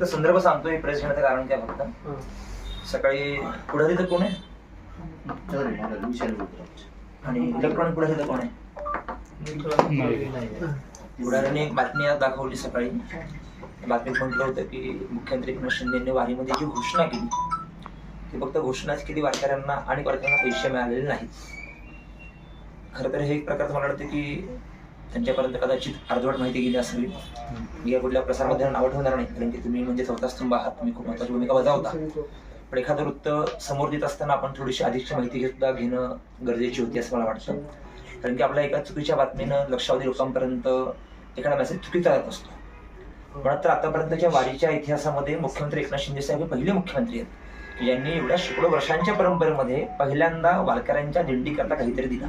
फक्त संदर्भ सांगतोय प्रेस घेण्याचं कारण काय फक्त? सकाळी पुढारी तर कोण आहे? आणि इलेक्ट्रॉनिक पुढारी तर कोण आहे? पुढाऱ्याने एक बातमी आज दाखवली सकाळी. बातमीत म्हटलं होतं की मुख्यमंत्री एकनाथ शिंदेने वारीमध्ये जी घोषणा केली ती फक्त घोषणाच केली वारकऱ्यांना आणि वारकऱ्यांना पैसे मिळालेले नाहीत. खरं तर हे एक प्रकारचं मला वाटतं की त्यांच्यापर्यंत कदाचित अर्धवट माहिती गेली असावी मी या कुठल्या प्रसारमाध्यमांना नावं ठेवणार नाही कारण की तुम्ही म्हणजे चौथा स्तंभ आहात तुम्ही खूप महत्वाची भूमिका बजावता. पण एखादं वृत्त समोर देत असताना आपण थोडीशी अधिकची माहिती सुद्धा घेणं गरजेची होती असं मला वाटतं. कारण की आपल्या एका चुकीच्या बातमीनं लक्षावधी लोकांपर्यंत एखादा मेसेज चुकीचा जात असतो. म्हणत तर आतापर्यंतच्या वारीच्या इतिहासामध्ये मुख्यमंत्री एकनाथ शिंदे साहेब हे पहिले मुख्यमंत्री आहेत. यांनी ज्यांनी एवढ्या शेकडो वर्षांच्या परंपरेमध्ये पहिल्यांदा वारकऱ्यांच्या दिंडीकरता काहीतरी दिला.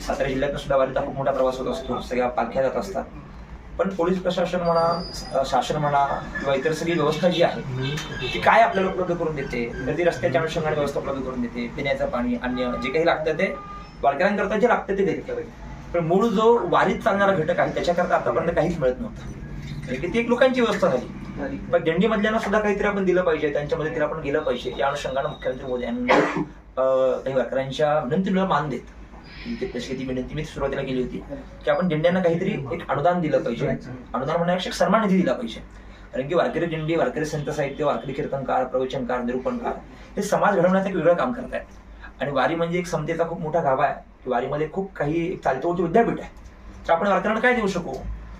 सातारा जिल्ह्यात सुद्धा वारीचा खूप मोठा प्रवास होत असतो. सगळ्या पालख्या जात असतात. पण पोलीस प्रशासन म्हणा शासन म्हणा किंवा इतर सगळी व्यवस्था जी आहे ती काय आपल्याला उपलब्ध करून देते? तर ती रस्त्याच्या अनुषंगाने व्यवस्था उपलब्ध करून देते पिण्याचं पाणी अन्य जे काही लागतं ते वारकऱ्यांकरता जे लागतं ते देते. पण मूळ जो वारीत चालणारा घटक आहे त्याच्याकरता आतापर्यंत काहीच मिळत नव्हतं. की ती एक लोकांची व्यवस्था झाली. पण दिंडी मधल्यांना सुद्धा काहीतरी आपण दिलं पाहिजे त्यांच्या मदतीला आपण गेलं पाहिजे. या अनुषंगानं मुख्यमंत्री मोदी यांना काही वारकऱ्यांच्या विनंतीला मान देत. ते- तशी ती विनंती मी सुरुवातीला केली होती. की आपण दिंड्यांना काहीतरी एक अनुदान दिलं पाहिजे. अनुदान म्हणण्यापेक्षा सन्मान निधी दिला पाहिजे. कारण की वारकरी दिंडी वारकरी संत साहित्य वारकरी कीर्तनकार प्रवचनकार निरूपणकार हे समाज घडवण्याचं एक वेगळं काम करतायत. आणि वारी म्हणजे एक समतेचा खूप मोठा गाभा आहे. की वारीमध्ये खूप काही एक चालतोवरची विद्यापीठ आहे. तर आपण वारकऱ्यांना काय देऊ शकू?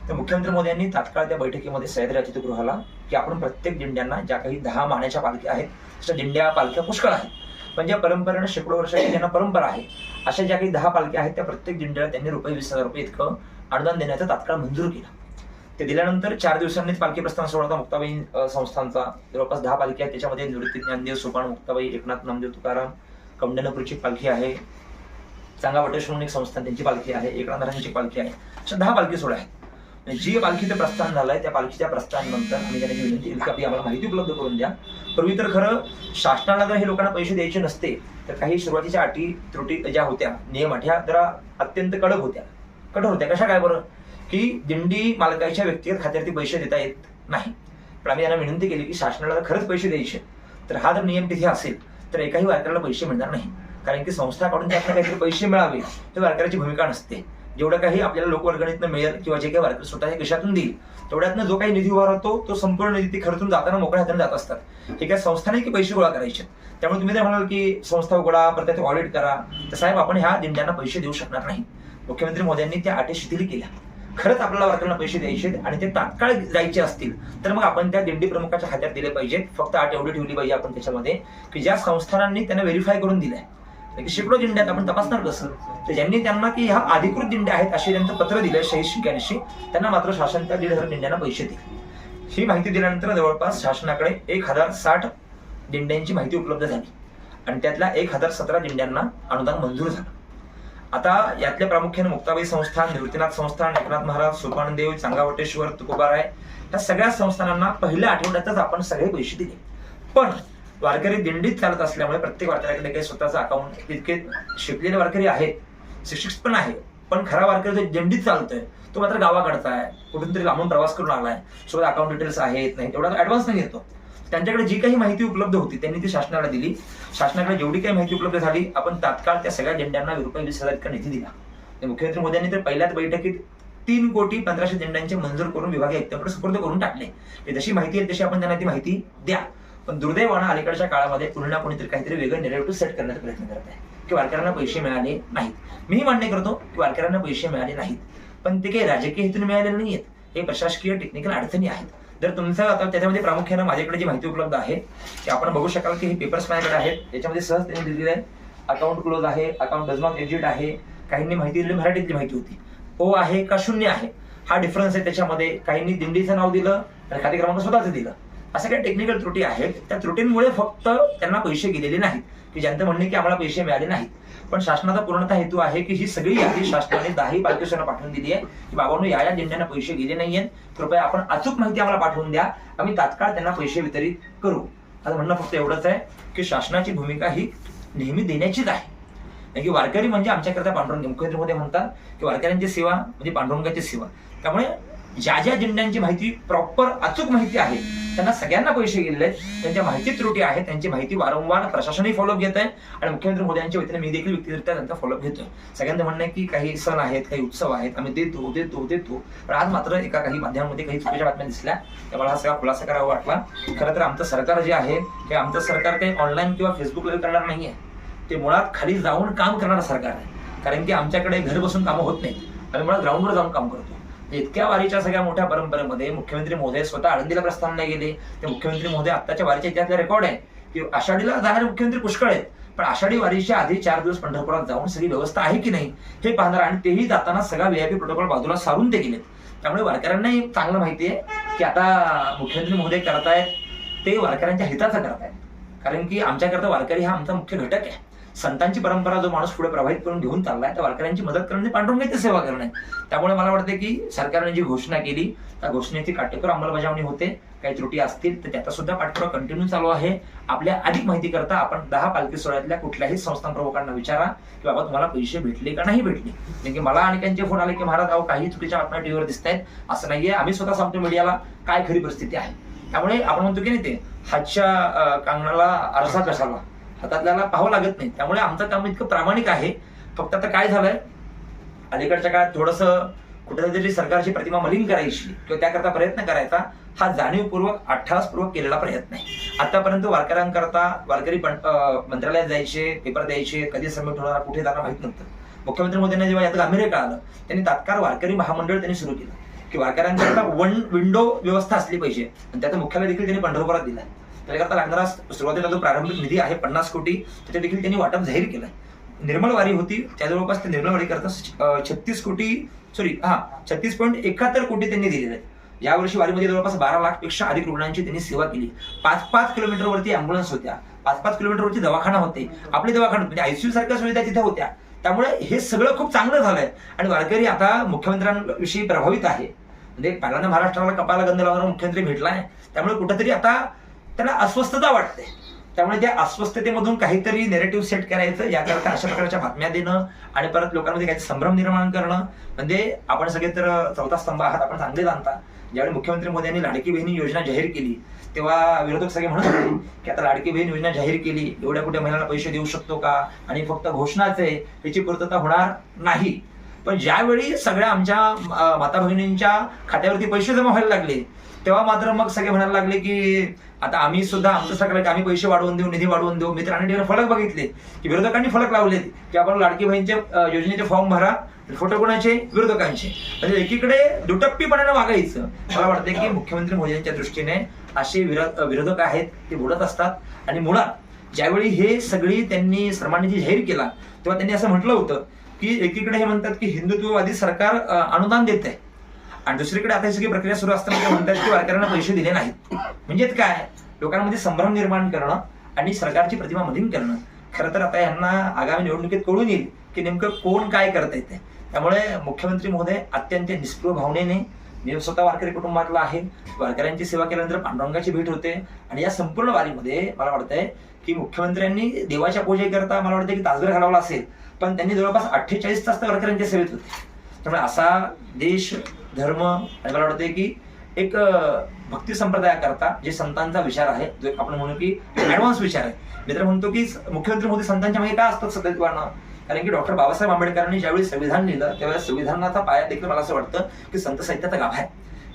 तर मुख्यमंत्री मोदी यांनी तात्काळ त्या बैठकीमध्ये सह्याद्री अतिथीगृहाला की आपण प्रत्येक दिंड्यांना ज्या काही दहा माण्याच्या पालख्या आहेत त्या दिंड्या पालख्या पुष्कळ आहेत. पण ज्या परंपरेनं शेकडो वर्षाची ज्यांना परंपरा आहे अशा ज्या काही दहा पालख्या आहेत त्या प्रत्येक दिंड्याला त्यांनी रुपये वीस हजार रुपये इतकं अनुदान देण्याचं तात्काळ मंजूर केलं. ते दिल्यानंतर चार दिवसांनीच पालखी प्रस्थान सोहळा होता मुक्ताबाई संस्थांचा जवळपास दहा पालखी आहेत त्याच्यामध्ये निवृत्ती ज्ञानदेव सोपान मुक्ताबाई एकनाथ नामदेव तुकाराम कमडनपूरची पालखी आहे चांगा वटेश्वर एक संस्थान त्यांची पालखी आहे एकनाथ महाराजांची पालखी आहे. अशा दहा पालखी सोहळ्या आहेत. जी पालखीचं प्रस्थान झालंय त्या पालखीच्या प्रस्थानानंतर आम्ही त्यांना विनंती की आपली आम्हाला माहिती उपलब्ध करून द्या. पूर्वी तर खरं शासनाला जर हे लोकांना पैसे द्यायचे नसते तर काही सुरुवातीच्या अटी त्रुटी ज्या होत्या नियम अट्या जरा अत्यंत कडक होत्या. कठोर होत्या. कशा काय बरं? की दिंडी मालकाच्या व्यक्तिगत खात्यावरती पैसे देता येत नाही. पण आम्ही त्यांना विनंती केली की शासनाला जर खरंच पैसे द्यायचे तर हा जर नियम तिथे असेल तर एकाही वारकऱ्याला पैसे मिळणार नाही. कारण की संस्थाकडून त्यांना काहीतरी पैसे मिळावे हे वारकऱ्याची भूमिका नसते. जेवढं काही आपल्याला लोकवर्गणीतनं मिळेल किंवा जे काही वारकरी स्वतःच्या कशातून देईल तेवढ्यातनं जो काही निधी उभा राहतो तो संपूर्ण निधी ते खर्चून जाताना मोकळ्या हाताने जात असतात. हे काय संस्थाने की पैसे गोळा करायचे. त्यामुळे तुम्ही ते म्हणाल की संस्था उघडा प्रत्येक ऑडिट करा. तर साहेब आपण ह्या दिंड्यांना पैसे देऊ शकणार नाही. मुख्यमंत्री मोदींनी त्या अटी शिथिल केल्या. खरंच आपल्याला वारकऱ्यांना पैसे द्यायचे आणि ते तात्काळ जायचे असतील तर मग आपण त्या दिंडी प्रमुखाच्या खात्यात दिले पाहिजेत. फक्त अट एवढी ठेवली पाहिजे आपण त्याच्यामध्ये की ज्या संस्थानांनी त्यांना व्हेरीफाय करून दिलंय शेकडो दिंड्यात आपण तपासणार कसं? तर ज्यांनी त्यांना की ह्या अधिकृत दिंड्या आहेत असे त्यांचं पत्र दिलं शहीद त्यांना मात्र शासन त्या दीड हजार दिंड्यांना पैसे दिले. ही माहिती दिल्यानंतर जवळपास शासनाकडे एक हजार साठ दिंड्यांची माहिती उपलब्ध झाली. आणि त्यातल्या एक हजार सतरा दिंड्यांना अनुदान मंजूर झालं. आता यातल्या प्रामुख्याने मुक्ताबाई संस्थान निवृत्तीनाथ संस्थान एकनाथ महाराज सोपानदेव चांगावटेश्वर तुकोबाराय या सगळ्या संस्थानांना पहिल्या आठवड्यातच आपण सगळे पैसे दिले. पण वारकरी दिंडीत चालत असल्यामुळे प्रत्येक वारकऱ्याकडे काही स्वतःचं अकाउंट इतके शिकलेले वारकरी आहेत. शिक्षक पण आहे. पण खरा वारकरी जो दिंडीत चालतोय तो मात्र गावाकडचा आहे. कुठून तरी लांबून प्रवास करून आलाय सोबत अकाउंट डिटेल्स आहेत नाही तेवढा ऍडव्हान्स नाही येतो त्यांच्याकडे जी काही माहिती उपलब्ध होती त्यांनी ती शासनाला दिली. शासनाकडे जेवढी काही माहिती उपलब्ध झाली आपण तात्काळ त्या सगळ्या झेंड्यांना रुपये वीस हजार इतका निधी दिला. मुख्यमंत्री मोदींनी तर पहिल्याच बैठकीत तीन कोटी पंधराशे झेंड्यांचे मंजूर करून विभागीय आयुक्तांकडे सुपूर्द करून टाकले. जशी माहिती आहे तशी आपण त्यांना ती माहिती द्या. पण दुर्दैवानं अलीकडच्या काळामध्ये पुन्हा कोणीतरी काहीतरी वेगळं नेरेटिव्ह सेट करण्याचा प्रयत्न करत आहे. की वारकऱ्यांना पैसे मिळाले नाहीत. मीही मान्य करतो की वारकऱ्यांना पैसे मिळाले नाहीत. पण ते काही राजकीय हेतून मिळालेले आहेत हे प्रशासकीय टेक्निकल अडचणी आहेत. जर तुमचं आता त्याच्यामध्ये प्रामुख्यानं माझ्याकडे जी माहिती उपलब्ध आहे की आपण बघू शकाल की हे पेपर्स माझ्याकडे आहेत. त्याच्यामध्ये सहज त्यांनी दिलेले आहे. अकाउंट क्लोज आहे. अकाउंट डज नॉट एक्झिट आहे. काहींनी माहिती दिली मराठीतली माहिती होती. ओ आहे का शून्य आहे? हा डिफरन्स आहे त्याच्यामध्ये. काहींनी दिंडीचं नाव दिलं आणि खाते क्रमांक स्वतःच दिलं. अशा काही टेक्निकल त्रुटी आहेत. त्या त्रुटींमुळे फक्त त्यांना पैसे गेलेले नाहीत. की ज्यांचं म्हणणे की आम्हाला पैसे मिळाले नाहीत. पण शासनाचा पूर्णतः हेतू आहे की ही सगळी यादी शासनाने दहाही पालकेश्वरांना पाठवून दिली आहे. की बाबांनो या या दिंड्यांना पैसे गेले नाहीयेत. कृपया आपण अचूक माहिती आम्हाला पाठवून द्या. आम्ही तात्काळ त्यांना पैसे वितरित करू. आता म्हणणं फक्त एवढंच आहे की शासनाची भूमिका ही नेहमी देण्याचीच आहे. की वारकरी म्हणजे आमच्याकरता पांडुरंग मुख्यमंत्री मध्ये म्हणतात की वारकऱ्यांची सेवा म्हणजे पांडुरंगाची सेवा. त्यामुळे ज्या ज्या दिंड्यांची माहिती प्रॉपर अचूक माहिती आहे त्यांना सगळ्यांना पैसे गेलेले आहेत त्यांच्या माहिती त्रुटी आहेत त्यांची माहिती वारंवार प्रशासनही फॉलोअप घेत आहे आणि मुख्यमंत्री मोदयांच्या वतीने मी देखील व्यक्तिरित्या त्यांचा फॉलोअप घेतोय. सगळ्यांचं म्हणणं आहे की काही सण आहेत काही उत्सव आहेत आम्ही देतो देतो देतो. पण आज मात्र एका काही माध्यमांमध्ये काही चुकीच्या बातम्या दिसल्या. त्यामुळे हा सगळा खुलासा करावा वाटला. खरं तर आमचं सरकार जे आहे हे आमचं सरकार काही ऑनलाईन किंवा फेसबुक लाईव्ह करणार नाहीये. ते मुळात खाली जाऊन काम करणारं सरकार आहे. कारण की आमच्याकडे घर बसून कामं होत नाहीत. आम्ही मुळात ग्राउंडवर जाऊन काम करतो. इतक्या वारीच्या सगळ्या मोठ्या परंपरेमध्ये मुख्यमंत्री महोदय स्वतः आळंदीला प्रस्थान नाही गेले. ते मुख्यमंत्री महोदय आत्ताच्या वारीच्या इतिहासातला रेकॉर्ड आहे. की आषाढीला जाणारे मुख्यमंत्री पुष्कळ आहेत. पण आषाढी वारीच्या आधी चार दिवस पंढरपुरात जाऊन सगळी व्यवस्था आहे की नाही हे पाहणार आणि तेही जाताना सगळा व्हीआयपी प्रोटोकॉल बाजूला सारून ते गेलेत. त्यामुळे वारकऱ्यांनाही चांगलं माहिती आहे की आता मुख्यमंत्री महोदय करतायत ते वारकऱ्यांच्या हिताचं करतायत. कारण की आमच्याकरता वारकरी हा आमचा मुख्य घटक आहे. संतांची परंपरा जो माणूस पुढे प्रभावित करून घेऊन चाललाय त्या वारकऱ्यांची मदत करणे पांडुरंगाची सेवा करणे त्यामुळे मला वाटतं की सरकारने जी घोषणा केली त्या घोषणेची काटेकोर अंमलबजावणी होते. काही त्रुटी असतील तर त्याचा सुद्धा पाठपुरावा कंटिन्यू चालू आहे. आपल्या अधिक माहिती करता आपण दहा पालखी सोहळ्यातल्या कुठल्याही संस्थान प्रमुखांना विचारा की बाबा तुम्हाला पैसे भेटले का नाही भेटले? कारण की मला अनेकांचे फोन आले की महाराज अहो काही चुकीच्या बातम्या टीव्हीवर दिसत आहेत असं नाहीये. आम्ही स्वतः सांगतो मीडियाला काय खरी परिस्थिती आहे. त्यामुळे आपण म्हणतो की नाही ते हातच्या कांगणाला आरसा कशाला? हातातल्याला पाहावं लागत नाही. त्यामुळे आमचं काम इतकं प्रामाणिक आहे. फक्त आता काय झालंय? अलीकडच्या काळात थोडस कुठेतरी सरकारची प्रतिमा मलिन करायची किंवा त्याकरता प्रयत्न करायचा हा जाणीवपूर्वक अठ्ठासपूर्वक केलेला प्रयत्न आहे. आतापर्यंत वारकऱ्यांकरता वारकरी मंत्रालयात जायचे पेपर द्यायचे कधी सबमिट होणार कुठे जाणार माहीत नव्हतं. मुख्यमंत्री मोदींना जेव्हा यात गांभीर्य कळालं त्यांनी तात्काळ वारकरी महामंडळ त्यांनी सुरू केलं. की वारकऱ्यांकरता वन विंडो व्यवस्था असली पाहिजे. आणि त्याचं मुख्यालय देखील त्यांनी पंढरपुरात दिलं त्याकरता लागणारा सुरुवातीला जो प्रारंभिक निधी आहे पन्नास कोटी त्याचे देखील त्यांनी वाटप जाहीर केलं निर्मल वारी होती त्या जवळपास ते निर्मल वारी करता छत्तीस कोटी सॉरी हा छत्तीस पॉईंट एकाहत्तर कोटी त्यांनी दिलेले आहेत. यावर्षी वारीमध्ये जवळपास बारा लाखपेक्षा अधिक रुग्णांची त्यांनी सेवा केली. पाच पाच किलोमीटरवरती अँब्युलन्स होत्या. पाच पाच किलोमीटरवरती दवाखाना होते. आपले दवाखाना म्हणजे आयसीयू सारख्या सुविधा तिथे होत्या. त्यामुळे हे सगळं खूप चांगलं झालंय. आणि वारकरी आता मुख्यमंत्र्यांविषयी प्रभावित आहे. म्हणजे पहिल्यांदा महाराष्ट्राला कपाला गंध लावणारा मुख्यमंत्री भेटला आहे त्यामुळे कुठेतरी आता त्यांना अस्वस्थता वाटते. त्यामुळे त्या अस्वस्थतेमधून काहीतरी नेरेटिव्ह सेट करायचं याकरता अशा प्रकारच्या बातम्या देणं आणि परत लोकांमध्ये काही संभ्रम निर्माण करणं. म्हणजे आपण सगळे तर चौथा स्तंभ आहात आपण चांगले जाणता. ज्यावेळी मुख्यमंत्री मोदी यांनी लाडकी बहिणी योजना जाहीर केली तेव्हा विरोधक सगळे म्हणत होते की आता लाडकी बहीण योजना जाहीर केली एवढ्या कुठे महिलांना पैसे देऊ शकतो का? आणि फक्त घोषणाच आहे त्याची पूर्तता होणार नाही. पण ज्यावेळी सगळ्या आमच्या माता भगिनींच्या खात्यावरती पैसे जमा व्हायला लागले तेव्हा मात्र मग सगळे म्हणायला लागले की आता आम्ही सुद्धा आमचं सगळं आम्ही पैसे वाढवून देऊ निधी वाढवून देऊ. मित्र आणि ठिकाणी फलक बघितले की विरोधकांनी फलक लावलेत की आपण लाडकी बहिणीचे योजनेचे फॉर्म भरा फोटो कोणाचे? विरोधकांचे. म्हणजे एकीकडे दुटप्पीपणाने वागायचं. मला वाटतं की मुख्यमंत्री मोदींच्या दृष्टीने असे विरोधक आहेत ते बोलत असतात. आणि मुळात ज्यावेळी हे सगळी त्यांनी सर्वांनी जाहीर केला तेव्हा त्यांनी असं म्हटलं होतं की एकीकडे हे म्हणतात की हिंदुत्ववादी सरकार अनुदान देत आहे आणि दुसरीकडे आता ही सगळी प्रक्रिया सुरू असताना ते म्हणतात की वारकऱ्यांना पैसे दिले नाहीत. म्हणजेच काय? लोकांमध्ये संभ्रम निर्माण करणं आणि सरकारची प्रतिमा मलिन करणं. खरं तर आता यांना आगामी निवडणुकीत कळून येईल की नेमकं कोण काय करता येते त्यामुळे मुख्यमंत्री महोदय अत्यंत निष्प्रिय भावनेने मी स्वतः वारकरी कुटुंबातला आहे. वारकऱ्यांची सेवा केल्यानंतर पांडुरंगाची भेट होते. आणि या संपूर्ण वारीमध्ये मला वाटतंय की मुख्यमंत्र्यांनी देवाच्या पूजेकरता मला वाटतं की तासभर घालवला असेल. पण त्यांनी जवळपास अठ्ठेचाळीस तास त्या वारकऱ्यांच्या सेवेत होते. त्यामुळे असा देश धर्म आणि मला वाटते की एक अं, भक्ती संप्रदायाकरता जे संतांचा विचार आहे जो आपण म्हणू की ऍडव्हान्स विचार आहे. मी तर म्हणतो की मुख्यमंत्री मोदी संतांच्या मागे का असतात सदैवानं कारण की डॉक्टर बाबासाहेब आंबेडकरांनी ज्यावेळी संविधान लिहिलं त्यावेळेस संविधानाचा पाया देखील मला असं वाटतं की संत साहित्याचा गाभा आहे.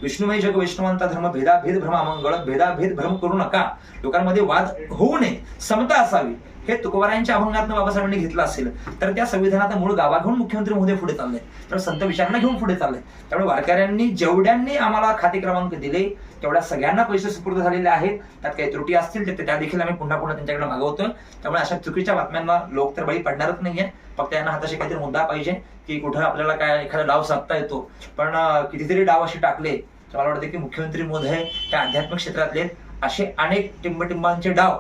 विष्णुमय जग वैष्णवांचा धर्म भेदाभेद भ्रम अमंगळ भेदाभेद भ्रम करू नका. लोकांमध्ये वाद होऊ नये समता असावी. हे तुकोबारायांच्या अभंगातनं बाबासाहेबांनी घेतलं असेल तर त्या संविधानाचा मूळ गावा घेऊन मुख्यमंत्री मोदी पुढे चालले. तर संत विचारांना घेऊन पुढे चालले. त्यामुळे वारकऱ्यांनी जेवढ्यांनी आम्हाला खाते क्रमांक दिले तेवढ्या सगळ्यांना पैसे सुपूर्द झालेले आहेत. त्यात काही त्रुटी असतील तर त्या देखील आम्ही पुन्हा पुन्हा त्यांच्याकडे मागवतो त्यामुळे अशा चुकीच्या बातम्यांना लोक तर बळी पडणारच नाहीये. फक्त यांना हाताशी काहीतरी मुद्दा पाहिजे की कुठं आपल्याला काय एखादा डाव साधता येतो. पण कितीतरी डाव असे टाकले तर मला वाटतं की मुख्यमंत्री मोदय त्या आध्यात्मिक क्षेत्रातले असे अनेक टिंबटिंबांचे डाव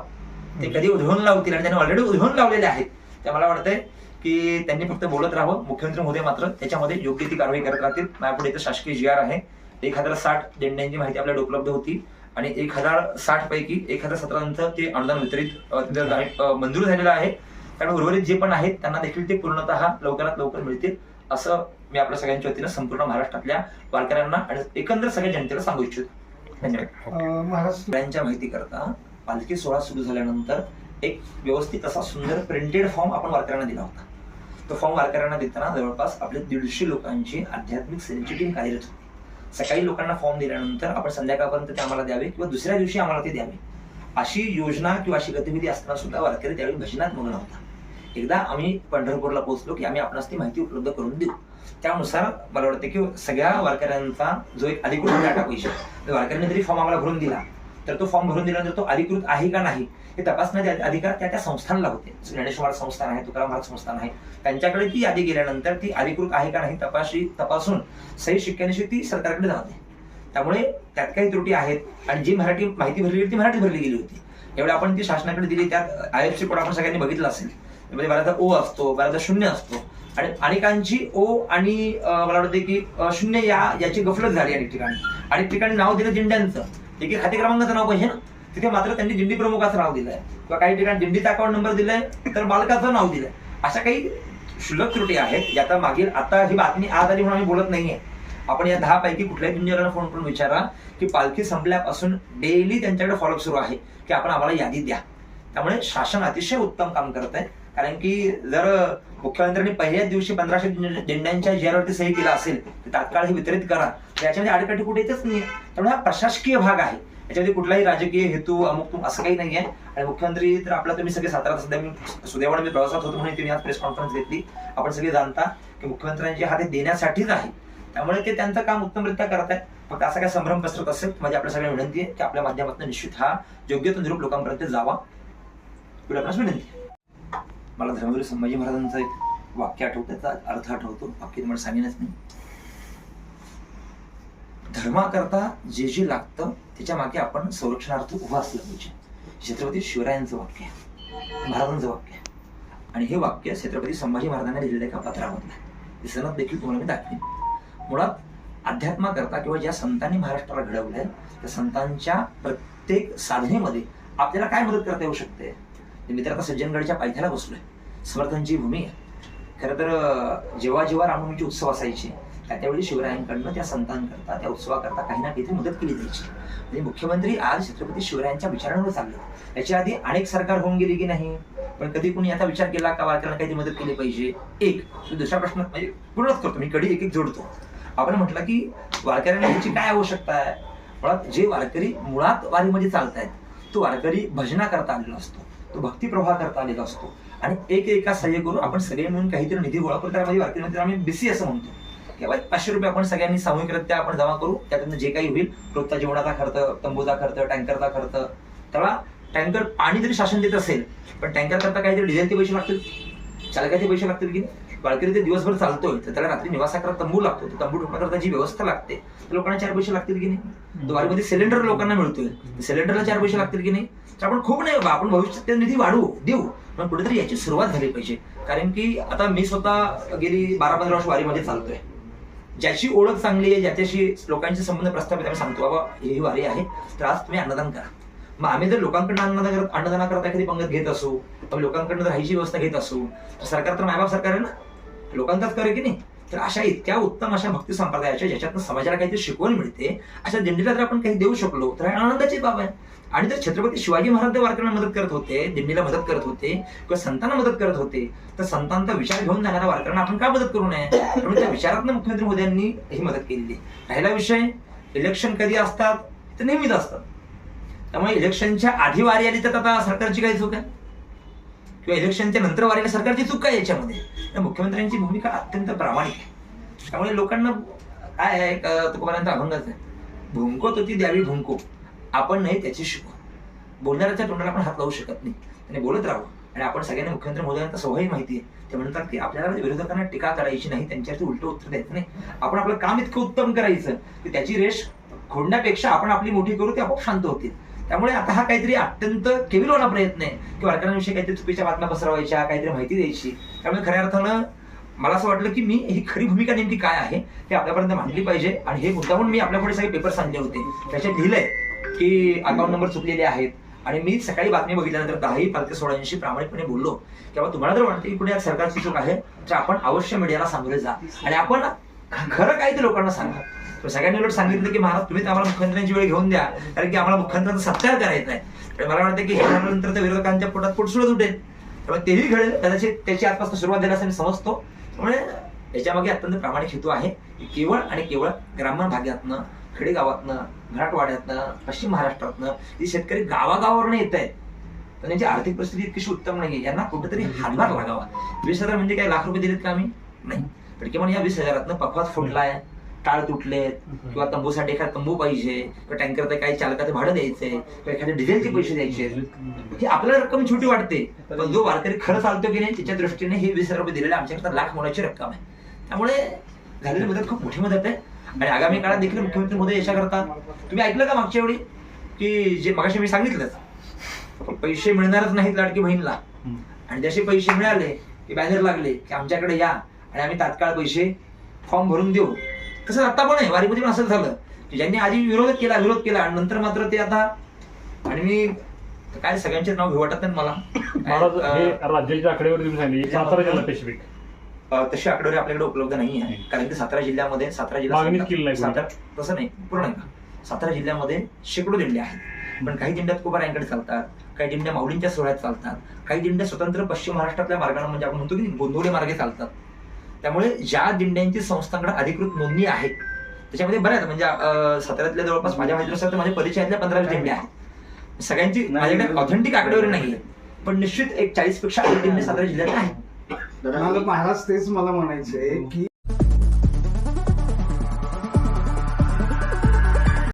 ते कधी उधळून लावतील आणि त्यांनी ऑलरेडी उधळून लावलेले आहेत. त्या मला वाटतंय की त्यांनी फक्त बोलत राहावं. मुख्यमंत्री मोदी मात्र त्याच्यामध्ये योग्य ती कारवाई करत राहतील. माझ्यापुढे इथं शासकीय जी आर आहे. एक हजार साठ देणण्यांची माहिती आपल्याला उपलब्ध होती. आणि एक हजार साठ पैकी एक हजार सतरांचं ते अनुदान वितरित मंजूर झालेलं आहे. त्यामुळे उर्वरित जे पण आहेत त्यांना देखील ते पूर्णतः लवकरात लवकर मिळतील असं मी आपल्या सगळ्यांच्या वतीनं संपूर्ण महाराष्ट्रातल्या वारकऱ्यांना आणि एकंदर सगळ्या जनतेला सांगू इच्छितो. धन्यवाद. अं, महाराष्ट्र सगळ्यांच्या माहिती करता पालखी सोहळा सुरू झाल्यानंतर एक व्यवस्थित असा सुंदर प्रिंटेड फॉर्म आपण वारकऱ्यांना दिला होता. तो फॉर्म वारकऱ्यांना देताना जवळपास आपले दीडशे लोकांची आध्यात्मिक सेनेची टीम कार्यरत होती. सकाळी लोकांना फॉर्म दिल्यानंतर आपण संध्याकाळपर्यंत ते आम्हाला द्यावे किंवा दुसऱ्या दिवशी आम्हाला ते द्यावे. अशी योजना किंवा अशी गतिविधी असताना सुद्धा वारकरी त्यावेळी भजनात मग्न होता. एकदा आम्ही पंढरपूरला पोहोचलो की आम्ही आपणास ती माहिती उपलब्ध करून देऊ. त्यानुसार मला वाटतं की सगळ्या वारकऱ्यांचा जो एक अधिकृत डाटा पैसे वारकऱ्यांनी जरी फॉर्म आम्हाला भरून दिला. तर तो फॉर्म भरून दिल्यानंतर तो अधिकृत आहे का नाही हे तपासण्याचे अधिकार त्या त्या संस्थांना होते. ज्ञानेश्वर संस्थान आहे तुकाराम महाराज संस्थान आहे त्यांच्याकडे ती यादी गेल्यानंतर ती अधिकृत आहे का नाही तपाशी तपासून सही शिक्क्यानिशी ती सरकारकडे जाते. त्यामुळे त्यात काही त्रुटी आहेत आणि जी मराठी माहिती भरली गेली ती मराठी भरली गेली होती. एवढं आपण ती शासनाकडे दिली त्यात आय एफ सी कोड आपण सगळ्यांनी बघितलं असेल. म्हणजे बऱ्याचदा ओ असतो बऱ्याचदा शून्य असतो. आणि अनेकांची ओ आणि मला वाटतं की शून्य या याची गफलत झाली अनेक ठिकाणी. अनेक ठिकाणी नाव दिलं जिंड्यांचं दिंड्यांचं एके खाते क्रमांकाचं नाव पाहिजे ना. तिथे मात्र त्यांनी दिंडी प्रमुखाचं नाव दिलंय. किंवा काही ठिकाणी दिंडीचा अकाउंट नंबर दिलाय तर बालकाचं नाव दिलंय. अशा काही क्षुल्लक त्रुटी आहेत ज्याचा मागील आता ही बातमी आज आली म्हणून आम्ही बोलत नाहीये. आपण या दहा पैकी कुठल्याही दिंडीवाल्यांना फोन करून विचारा की पालखी संपल्यापासून डेली त्यांच्याकडे फॉलोअप सुरू आहे की आपण आम्हाला यादी द्या. त्यामुळे शासन अतिशय उत्तम काम करत आहे कारण की जर मुख्यमंत्र्यांनी पहिल्याच दिवशी पंधराशे दिंड्यांच्या जिआरवरती सही केला असेल तर तात्काळ हे वितरित करा. याच्यामध्ये आडकाठी कुठे येतच नाही त्यामुळे हा प्रशासकीय भाग आहे. याच्यामध्ये कुठलाही राजकीय हेतू अमुक असं काही नाही आहे आणि मुख्यमंत्री तर आपला तुम्ही सगळे सातारा सध्या मी सुदैवाने मी प्रवासात होतो म्हणून तुम्ही आज प्रेस कॉन्फरन्स घेतली. आपण सगळे जाणता की मुख्यमंत्र्यांचे हात हे देण्यासाठीच आहे. त्यामुळे ते त्यांचं काम उत्तमरित्या करत आहेत. फक्त असा काय संभ्रम पसरत असेल माझी आपल्या सगळ्या विनंती आहे की आपल्या माध्यमातून निश्चित हा योग्य तो निरूप लोकांपर्यंत जावा. एवढी विनंती मला धर्मवीर संभाजी महाराजांचं एक वाक्य आठवतं त्याचा अर्थ आठवतो. वाक्य तुम्हाला सांगेनच नाही धर्माकरता जे जे लागतं त्याच्यामागे आपण संरक्षणार्थ उभं असलं पाहिजे. छत्रपती शिवरायांचं वाक्य आहे. महाराजांचं वाक्य आहे. आणि हे वाक्य छत्रपती संभाजी महाराजांना लिहिलेलं एका पत्रामधलं आहे. ते सनद देखील तुम्हाला मी दाखवेन. मुळात अध्यात्माकरता किंवा ज्या संतांनी महाराष्ट्राला घडवलंय त्या संतांच्या प्रत्येक साधनेमध्ये आपल्याला काय मदत करता येऊ शकते? मी तर आता सज्जनगडच्या पायथ्याला बसलोय. समर्थांची भूमी आहे. खरं तर जेव्हा जेव्हा रामनवमीचे उत्सव असायचे त्या त्यावेळी शिवरायांकडनं त्या संतांकरता त्या उत्सवाकरता काही ना काहीतरी मदत केली जायची. म्हणजे मुख्यमंत्री आज छत्रपती शिवरायांच्या विचारांवर चालले याच्या आधी अनेक सरकार होऊन गेली की नाही? पण कधी कुणी आता विचार केला का वारकऱ्यांना काहीतरी मदत केली पाहिजे? एक. तो दुसरा प्रश्न म्हणजे पूर्णच करतो. मी कडी एक एक जोडतो. आपण म्हटलं की वारकऱ्यांना याची काय आवश्यकता आहे? मुळात जे वारकरी मुळात वारीमध्ये चालतायत तो वारकरी भजना करता आलेला असतो. तो भक्ती प्रवाह करता आलेला असतो. आणि एक एका सहाय्य करून आपण सगळे मिळून काहीतरी निधी गोळा करू त्यामध्ये भारतीय म्हणजे आम्ही बीसी असं म्हणतो. किंवा पाचशे रुपये आपण सगळ्यांनी सामूहिकरित्या आपण जमा करू त्यातून जे काही होईल रोजचा जेवणाचा खर्च तंबूचा खर्च टँकरचा खर्च त्याला टँकर पाणी जरी शासन देत असेल पण टँकर करता काहीतरी डिझेलचे पैसे लागतील चालकाचे पैसे लागतील की नाही? वारकरी ते दिवसभर चालतोय. तर त्याला रात्री निवासाकरता तंबू लागतो. तंबू ठोकण्याकरता जी व्यवस्था लागते तर लोकांना चार पैसे लागतील की नाही? द्वारीमध्ये सिलेंडर लोकांना मिळतोय. सिलेंडरला चार पैसे लागतील की नाही? तर आपण खूप नाही बाबा आपण भविष्यात ते निधी वाढवू देऊ. पण कुठेतरी याची सुरुवात झाली पाहिजे. कारण की आता मी स्वतः गेली बारा पंधरा वर्ष वारीमध्ये चालतोय. ज्याची ओळख चांगली आहे ज्याच्याशी लोकांचे संबंध प्रस्थापित आम्ही सांगतो बाबा ही वारी आहे तर आज तुम्ही अन्नदान करा. मग आम्ही जर लोकांकडनं अन्नदान करत अन्नदाना करता एखादी पंगत घेत असू लोकांकडनं राहायची व्यवस्था घेत असू तर सरकार तर मायबाप सरकार आहे ना? लोकांचाच करे की नाही? तर अशा इतक्या उत्तम अशा भक्ती संप्रदायाच्या ज्याच्यातनं समाजाला काहीतरी शिकवण मिळते अशा दिंडीला जर आपण काही देऊ शकलो तर हे आनंदाची बाब आहे. आणि जर छत्रपती शिवाजी महाराज त्या वारकऱ्यांना मदत करत होते दिंडीला मदत करत होते किंवा संतांना मदत करत होते तर संतांचा विचार घेऊन जाणाऱ्या वारकऱ्यांना आपण का मदत करू नये? म्हणून त्या विचारातनं मुख्यमंत्री मोदयांनी ही मदत केलेली. राहिला विषय इलेक्शन कधी असतात ते नेहमीच असतात. त्यामुळे इलेक्शनच्या आधी वारी आली तर आता सरकारची काही चूक आहे? किंवा इलेक्शनच्या नंतर वारीला सरकारची चूक काय याच्यामध्ये? तर मुख्यमंत्र्यांची भूमिका अत्यंत प्रामाणिक आहे. त्यामुळे लोकांना काय आहे तुकोबारांचा अभंगच आहे. भुंको तो ती द्यावी भुंको आपण नाही त्याची शिकू. बोलणाऱ्याच्या तोंडाला आपण हात लावू शकत नाही. आणि बोलत राहू आणि आपण सगळ्यांना मुख्यमंत्री मोदयांचा स्वभावही माहिती आहे. ते म्हणतात की आपल्याला विरोधकांना टीका करायची नाही त्यांच्यावरती उलट उत्तर द्यायचं नाही आपण आपलं काम इतकं उत्तम करायचं की त्याची रेष खोडण्यापेक्षा आपण आपली मोठी करू ते आपोआप शांत होतील. त्यामुळे आता हा काहीतरी अत्यंत केविलवाना प्रयत्न आहे की वारकऱ्यांविषयी काहीतरी चुकीच्या बातम्या पसरवायच्या काहीतरी माहिती द्यायची. त्यामुळे खऱ्या अर्थानं मला असं वाटलं की मी ही खरी भूमिका नेमकी काय आहे ते आपल्यापर्यंत मांडली पाहिजे. आणि हे मुद्दाहून मी आपल्याकडे सगळे पेपर सांगले होते. त्याच्यात लिहिलंय की अकाउंट नंबर चुकलेले आहेत. आणि मी सकाळी बातमी बघितल्यानंतर दहाही पालखी सोहळ्यांशी प्रामाणिकपणे बोललो. किंवा तुम्हाला जर वाटतं की कुठे सरकारची चूक आहे तर आपण अवश्य मीडियाला सामोरे जा. आणि आपण खरं काय ते लोकांना सांगा. पण सगळ्यांनी उलट सांगितलं की महाराज तुम्ही आम्हाला मुख्यमंत्र्यांची वेळ घेऊन द्या कारण की आम्हाला मुख्यमंत्र्यांचा सत्कार करायचा आहे. तर मला वाटतं की हे झाल्यानंतर तर विरोधकांच्या पोटात पुढसुळत उठेल. त्यामुळे तेही घडेल. कदाचित त्याची आजपासून सुरुवात झाली असं मी समजतो. त्यामुळे याच्यामागे अत्यंत प्रामाणिक हेतू आहे की केवळ आणि केवळ ग्रामीण भागातनं खेडेगावातनं मराठवाड्यातनं पश्चिम महाराष्ट्रातनं जे शेतकरी गावागावावरून येत आहेत तर त्यांची आर्थिक परिस्थिती इतकीशी उत्तम नाही यांना कुठेतरी हातभार लागावा. वीस हजार म्हणजे काय लाख रुपये दिलेत का आम्ही? नाही. तर किमान या वीस हजारातनं पफात फुटला आहे टाळ तुटलेत किंवा तंबूसाठी एखादा तंबू पाहिजे किंवा टँकर काही चालकाचं भाडं द्यायचंय किंवा एखाद्या डिझेलचे पैसे द्यायचे ही आपल्याला रक्कम छोटी वाटते पण जो वारकरी खरं चालतो की नाही त्याच्या दृष्टीने हे वीस हजार रुपये दिलेले आमच्याकडे लाख मोलाची रक्कम आहे. त्यामुळे झालेली मदत खूप मोठी मदत आहे. आणि आगामी काळात देखील मुख्यमंत्री मोदी यशा करतात. तुम्ही ऐकलं का मागच्या वेळी की जे मगाशी मी सांगितलंच की पैसे मिळणारच नाहीत लाडकी बहीणला. आणि जसे पैसे मिळाले की बॅनर लागले की आमच्याकडे या आणि आम्ही तात्काळ पैसे फॉर्म भरून देऊ. तसंच आता पण आहे वारीमध्ये पण असंच झालं. की ज्यांनी आधी विरोध केला विरोध केला आणि नंतर मात्र ते आता आणि मी काय सगळ्यांचे नाव घेऊ वाटत नाही मला. हे राज्याच्या आकडेवारी तुम्ही सांगितली सातारा जिल्हा स्पेसिफिक अ, तशी आकडेवारी आपल्याकडे उपलब्ध नाही आहे कारण की सातारा जिल्ह्यामध्ये सातारा जिल्हा. सातारा तसं नाही पूर्ण सातारा जिल्ह्यामध्ये शेकडो दिंड्या आहेत. पण काही दिंड्यात कुबारायांकडे चालतात काही दिंड्या माऊलींच्या सोहळ्यात चालतात काही दिंड्या स्वतंत्र पश्चिम महाराष्ट्रातल्या मार्गाने म्हणजे आपण म्हणतो की गोंधवडे मार्गे चालतात. त्यामुळे ज्या दिंड्यांची संस्थांकडे अधिकृत नोंदणी आहे त्याच्यामध्ये बऱ्याच म्हणजे साताऱ्यातल्या जवळपास माझ्या माहितीनुसार तर माझ्या परिचयातल्या पंधरा दिंड्या आहेत सगळ्यांची माझ्याकडे ऑथेंटिक आकडेवारी नाही पण निश्चित एक चाळीसपेक्षा अधिक दिंडे सातारा जिल्ह्यात आहेत. मला महाराज तेच मला म्हणायचंय की